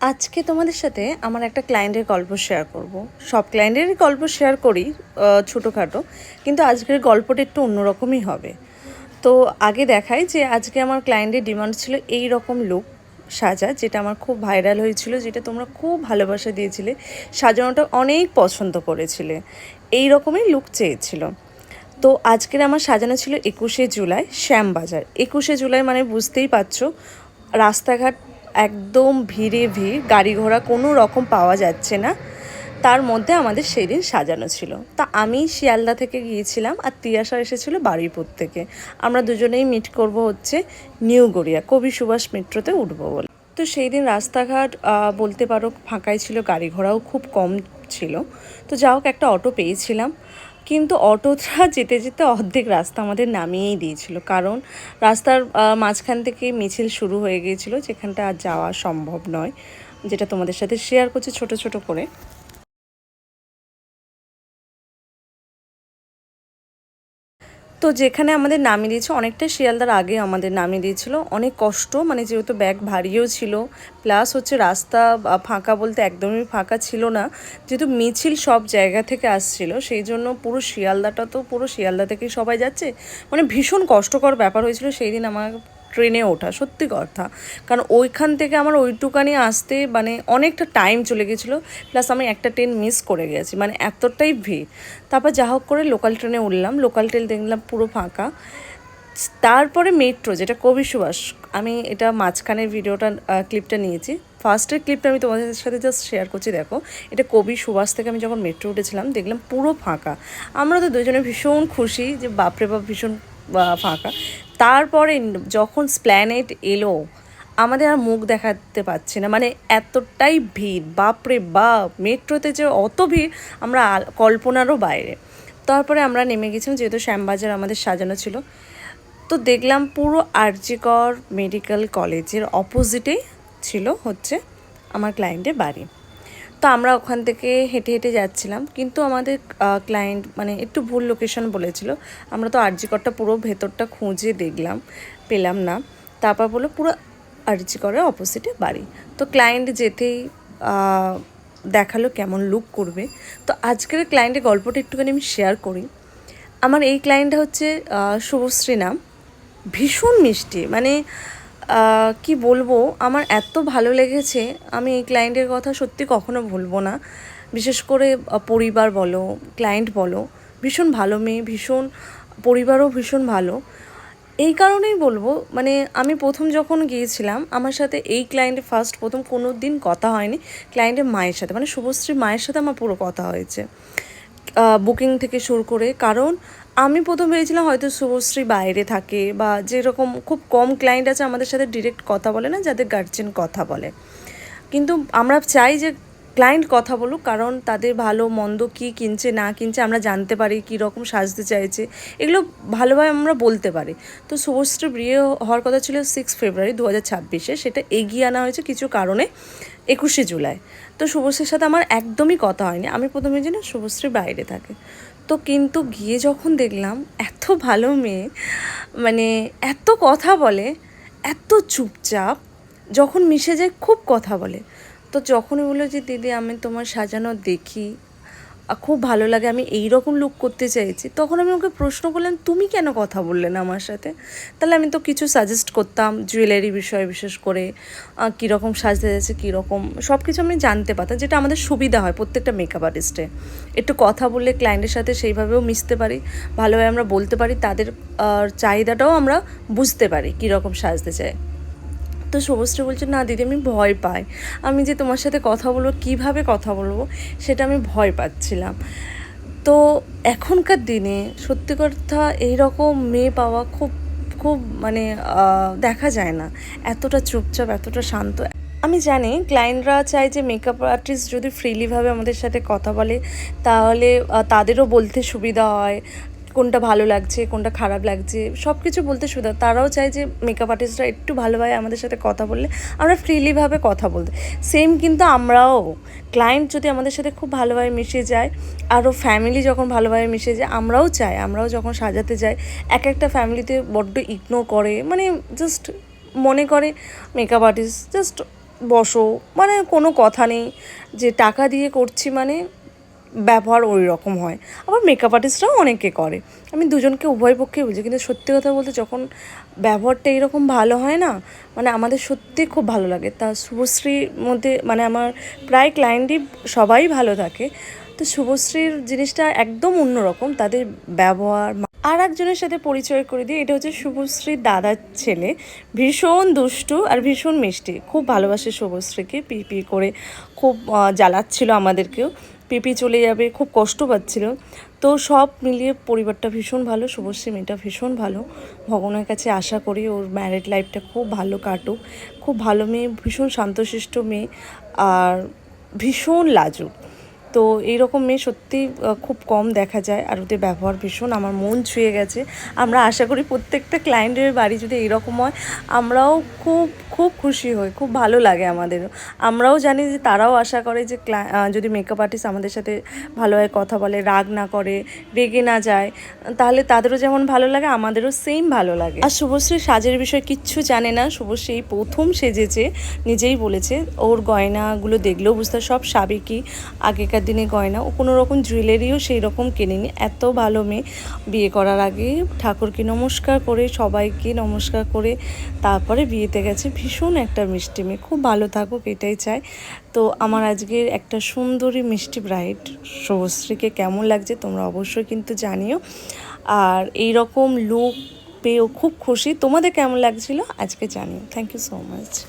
আজকে তোমাদের সাথে আমার একটা ক্লায়েন্টের গল্প শেয়ার করব। সব ক্লায়েন্টেরই গল্প শেয়ার করি ছোটোখাটো, কিন্তু আজকের গল্পটা একটু অন্যরকমই হবে। তো আগে দেখাই যে আজকে আমার ক্লায়েন্টের ডিমান্ড ছিল এই রকম লুক সাজা, যেটা আমার খুব ভাইরাল হয়েছিল, যেটা তোমরা খুব ভালোবাসা দিয়েছিলে, সাজানোটা অনেক পছন্দ করেছিলে। এই রকমই লুক চেয়েছিল। তো আজকের আমার সাজানো ছিল একুশে জুলাই, শ্যামবাজার। একুশে জুলাই মানে বুঝতেই পারছ, রাস্তাঘাট একদম ভিড়ে ভিড়, গাড়ি ঘোড়া কোনো রকম পাওয়া যাচ্ছে না। তার মধ্যে আমাদের সেই দিন সাজানো ছিল। তা আমি শিয়ালদা থেকে গিয়েছিলাম আর তিয়াশা এসেছিল বারুইপুর থেকে। আমরা দুজনেই মিট করব হচ্ছে নিউ গড়িয়া, কবি সুভাষ মেট্রোতে উঠবো বলে। তো সেই দিন রাস্তাঘাট বলতে পারো ফাঁকাই ছিল, গাড়ি ঘোড়াও খুব কম ছিল। তো যা হোক একটা অটো পেয়েছিলাম। কিন্তু অটোটা যেতে যেতে অর্ধেক রাস্তা আমাদের নামিয়েই দিয়েছিল। কারণ রাস্তার মাঝখান থেকে মিছিল শুরু হয়ে গিয়েছিল, যেখানটা আর যাওয়া সম্ভব নয়, যেটা তোমাদের সাথে শেয়ার করছি ছোট ছোট করে। তো যেখানে আমাদের নামিয়ে দিয়েছে, অনেকটা শিয়ালদার আগে আমাদের নামিয়ে দিয়েছিল। অনেক কষ্ট মানে যেহেতু ব্যাগ ভারীও ছিল, প্লাস হচ্ছে রাস্তা ফাঁকা বলতে একদমই ফাঁকা ছিল না। যেহেতু মিছিল সব জায়গা থেকে আসছিল, সেই জন্য পুরো শিয়ালদাটা তো পুরো শিয়ালদা থেকেই সবাই যাচ্ছে। মানে ভীষণ কষ্টকর ব্যাপার হয়েছিল, সেই দিন আমার ট্রেনে ওঠা, সত্যি কথা। কারণ ওইখান থেকে আমার ওইটুকানি আসতে মানে অনেকটা টাইম চলে গেছিল প্লাস আমি একটা ট্রেন মিস করে গেছি মানে এতটাই ভিড়। তারপর যা হোক করে লোকাল ট্রেনে উঠলাম লোকাল ট্রেন দেখলাম পুরো ফাঁকা। তারপরে মেট্রো যেটা কবি সুভাষ, আমি এটা মাঝখানের ভিডিওটা ক্লিপটা নিয়েছি। ফার্স্টের ক্লিপটা আমি তোমাদের সাথে জাস্ট শেয়ার করছি, দেখো। এটা কবি সুভাষ থেকে আমি যখন মেট্রো উঠেছিলাম, দেখলাম পুরো ফাঁকা। আমরা তো দুজনে ভীষণ খুশি যে বাপরে বাপ ভীষণ ফাঁকা। তারপরে যখন স্প্ল্যানেট এলো, আমাদের আর মুখ দেখাতে পাচ্ছি না। মানে এতটাই ভিড়, বাপরে বাপ, মেট্রোতে যে অত ভিড়, আমরা কল্পনারও বাইরে। তারপরে আমরা নেমে গেছিলাম, যেহেতু শ্যামবাজার আমাদের সাজানো ছিল। তো দেখলাম পুরো আরজিকর মেডিকেল কলেজের অপোজিটে ছিল হচ্ছে আমার ক্লায়েন্টের বাড়ি। তো আমরা ওখান থেকে হেঁটে হেঁটে যাচ্ছিলাম। কিন্তু আমাদের ক্লায়েন্ট মানে একটু ভুল লোকেশন বলেছিল। আমরা তো আরজিকরটা পুরো ভেতরটা খুঁজে দেখলাম, পেলাম না। তারপর বলল পুরো আরজিকরের অপোজিটে বাড়ি। তো ক্লায়েন্ট যেতেই দেখাল কেমন লুক করবে। তো আজকের ক্লায়েন্টের গল্পটা একটুখানি আমি শেয়ার করি। আমার এই ক্লায়েন্টটা হচ্ছে শুভশ্রী নাম। ভীষণ মিষ্টি। মানে কি বলব? আমার এত ভালো লেগেছে, আমি এই ক্লায়েন্টের কথা সত্যি কখনো ভুলবো না। বিশেষ করে পরিবার বলো ক্লায়েন্ট বলো, ভীষণ ভালো মেয়ে, ভীষণ, পরিবারও ভীষণ ভালো। এই কারণেই বলব মানে আমি প্রথম যখন গিয়েছিলাম, আমার সাথে এই ক্লায়েন্টের ফার্স্ট প্রথম কোনো দিন কথা হয়নি ক্লায়েন্টের মায়ের সাথে মানে শুভশ্রী মায়ের সাথে আমার পুরো কথা হয়েছে। বুকিং থেকে শুরু করে, কারণ আমি প্রথম ভেবেছিলাম হয়তো শুভশ্রী বাইরে থাকে বা যেরকম খুব কম ক্লায়েন্ট আছে আমাদের সাথে ডিরেক্ট কথা বলে না, যাদের গার্জেন কথা বলে। কিন্তু আমরা চাই যে ক্লায়েন্ট কথা বলুক, কারণ তাদের ভালো মন্দ কী কিনছে, না কিনছে, আমরা জানতে পারি কী রকম সাজতে চাইছে, এগুলো ভালোভাবে আমরা বলতে পারি। তো শুভশ্রী বিয়ে হওয়ার কথা ছিল সিক্স ফেব্রুয়ারি দু হাজার ছাব্বিশে, সেটা এগিয়ে আনা হয়েছে কিছু কারণে। একুশে জুলাই। তো শুভশ্রীর সাথে আমার একদমই কথা হয়নি। আমি প্রথমে জানি শুভশ্রী বাইরে থাকে। তো কিন্তু গিয়ে যখন দেখলাম, এত ভালো মেয়ে মানে এত কথা বলে, এত চুপচাপ, যখন মিশে যায় খুব কথা বলে। তো যখনই বলল যে, দিদি, আমি তোমার সাজানো দেখি। খুব ভালো লাগে, আমি এই রকম লুক করতে চাইছি। তখন আমি ওকে প্রশ্ন করলাম, তুমি কেন কথা বললে না আমার সাথে? তাহলে আমি তো কিছু সাজেস্ট করতাম জুয়েলারি বিষয়ে বিশেষ করে কীরকম সাজতে যাচ্ছে, কীরকম সব কিছু আমি জানতে পারতাম, যেটা আমাদের সুবিধা হয় প্রত্যেকটা মেকআপ আর্টিস্টে একটু কথা বললে ক্লায়েন্টের সাথে সেইভাবেও মিশতে পারি, ভালোভাবে আমরা বলতে পারি, তাদের চাহিদাটাও আমরা বুঝতে পারি, কীরকম সাজতে চায়। তো শুভশ্রী বলছে, না দিদি, আমি ভয় পাই। আমি যে তোমার সাথে কথা বলব, কীভাবে কথা বলব, সেটা আমি ভয় পাচ্ছিলাম। তো এখনকার দিনে সত্যি কথা এইরকম মেয়ে পাওয়া খুব খুব মানে দেখা যায় না। এতটা চুপচাপ, এতটা শান্ত। আমি জানি ক্লায়েন্টরা চায় যে মেকআপ আর্টিস্ট যদি ফ্রিলিভাবে আমাদের সাথে কথা বলে, তাহলে তাদেরও বলতে সুবিধা হয়। কোনটা ভালো লাগছে, কোনটা খারাপ লাগছে সব কিছু বলতে সুবিধা তারাও চায় যে মেকআপ আর্টিস্টরা একটু ভালোভাবে আমাদের সাথে কথা বললে, আমরা ফ্রিলিভাবে কথা বলতে। সেম কিন্তু আমরাও ক্লায়েন্ট যদি আমাদের সাথে খুব ভালোভাবে মিশে যায় আরও ফ্যামিলি যখন ভালোভাবে মিশে যায়, আমরাও চাই, আমরাও যখন সাজাতে যাই, এক একটা ফ্যামিলিতে বড্ড ইগনোর করে মানে জাস্ট মনে করে মেকআপ আর্টিস্ট জাস্ট বসো মানে কোনো কথা নেই, যে টাকা দিয়ে করছি মানে ব্যবহার ওই রকম হয়। আবার মেকআপ আর্টিস্টরাও অনেকে করে। আমি দুজনকে উভয় পক্ষে বুঝি, কিন্তু সত্যি কথা বলতে যখন ব্যবহারটা এইরকম ভালো হয় না মানে আমাদের সত্যি খুব ভালো লাগে। তা শুভশ্রীর মধ্যে মানে আমার প্রায় ক্লায়েন্টই সবাই ভালো থাকে। তো শুভশ্রীর জিনিসটা একদম অন্যরকম, তাদের ব্যবহার আর একজনের সাথে পরিচয় করে দিই, এটা হচ্ছে শুভশ্রীর দাদার ছেলে। ভীষণ দুষ্টু আর ভীষণ মিষ্টি। খুব ভালোবাসে শুভশ্রীকে পি পি করে খুব জ্বালাচ্ছিল আমাদেরকেও। পিপি চলে যাবে, খুব কষ্ট পাচ্ছিল। তো সব মিলিয়ে পরিবারটা ভীষণ ভালো, শুভশ্রী মেয়েটা ভীষণ ভালো। ভগবানের কাছে আশা করি ওর ম্যারিড লাইফটা খুব ভালো কাটুক। খুব ভালো মেয়ে, ভীষণ শান্তশিষ্ট মেয়ে, আর ভীষণ লাজুক। তো এইরকম মেয়ে সত্যি খুব কম দেখা যায় আর ওদের ব্যবহার ভীষণ। আমার মন ছুঁয়ে গেছে। আমরা আশা করি প্রত্যেকটা ক্লায়েন্টের বাড়ি যদি এইরকম হয়, আমরাও খুব খুব খুশি হই। খুব ভালো লাগে আমাদের আমরাও জানি যে তারাও আশা করে যে যদি মেকআপ আর্টিস্ট আমাদের সাথে ভালোভাবে কথা বলে, রাগ না করে, রেগে না যায়, তাহলে তাদেরও যেমন ভালো লাগে, আমাদেরও সেম ভালো লাগে। আর শুভশ্রী সাজের বিষয়ে কিচ্ছু জানে না। শুভশ্রী এই প্রথম সেজেছে, নিজেই বলেছে, ওর গয়নাগুলো দেখলেও বুঝতে সব সাবেকি, আগেকার দিনে গয়না, ও কোনো রকম জুয়েলারিও সেই রকম কেনেনি। এত ভালো মেয়ে। বিয়ে করার আগে ঠাকুরকে নমস্কার করে, সবাইকে নমস্কার করে তারপরে বিয়েতে গেছে ভীষণ একটা মিষ্টি মেয়ে। খুব ভালো থাকুক, এটাই চাই। তো আমার আজকের একটা সুন্দরী মিষ্টি ব্রাইড শুভশ্রীকে কেমন লাগছে তোমরা অবশ্যই কিন্তু জানিও। আর এই রকম লুক পেয়েও খুব খুশি। তোমাদের কেমন লাগছিল? আজকে জানিও। Thank you so much